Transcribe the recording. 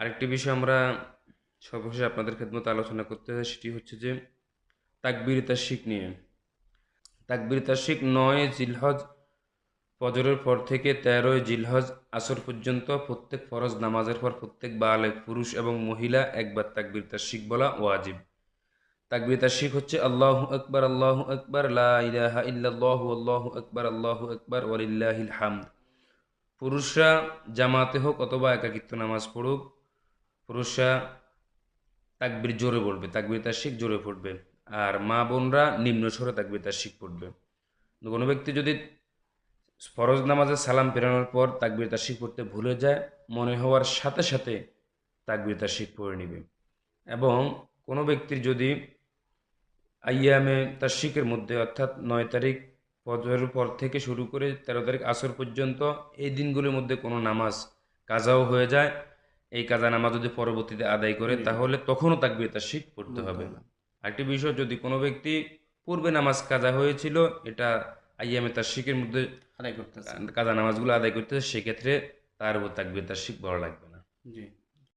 আরেকটি বিষয় আমরা সর্বশেষে আপনাদের খেদমতে আলোচনা করতে চাই, সেটি হচ্ছে যে তাকবির তাশিক নিয়ে। তাকবির তাশিক নয় জিলহজ ফজরের পর থেকে তেরোই জিলহজ আসর পর্যন্ত প্রত্যেক ফরজ নামাজের পর প্রত্যেক বালেক পুরুষ এবং মহিলা একবার তাকবির তাশিক বলা ওয়াজিব। তাকবির তাশিক হচ্ছে আল্লাহ আকবার আল্লাহ আকবার, লা ইলাহা ইল্লাল্লাহু, আল্লাহু আকবার আল্লাহু আকবার হামদ। পুরুষরা জামাতে হোক অথবা একাকিত্ব নামাজ পড়ুক পুরুষরা তাকবির জোরে পড়বে তাকবির তার শিখ জোরে পড়বে। আর মা বোনরা নিম্ন স্বরে তাকবির তাশিক পড়বে। কোনো ব্যক্তি যদি ফরজ নামাজে সালাম ফেরানোর পর তাকবির তার শিখ পড়তে ভুলে যায়, মনে হওয়ার সাথে সাথে তাকবির তার শিখ পড়ে নেবে। এবং কোনো ব্যক্তির যদি আইয়ামে তার শিখের মধ্যে, অর্থাৎ নয় তারিখ ফজরের পর থেকে শুরু করে তেরো তারিখ আসর পর্যন্ত এই দিনগুলির মধ্যে কোনো নামাজ কাজাও হয়ে যায় এই কাজা নামাজ যদি পরবর্তীতে আদায় করে তাহলে তখনও তাকবে তার শীত পড়তে হবে। আরেকটি বিষয় যদি কোনো ব্যক্তি পূর্বে নামাজ কাজা হয়েছিল এটা আইয়ামে তার শিখের মধ্যে আদায় করতে কাজা নামাজগুলো আদায় করতে সেক্ষেত্রে তার উপর তার শিখ বড় লাগবে না। জি।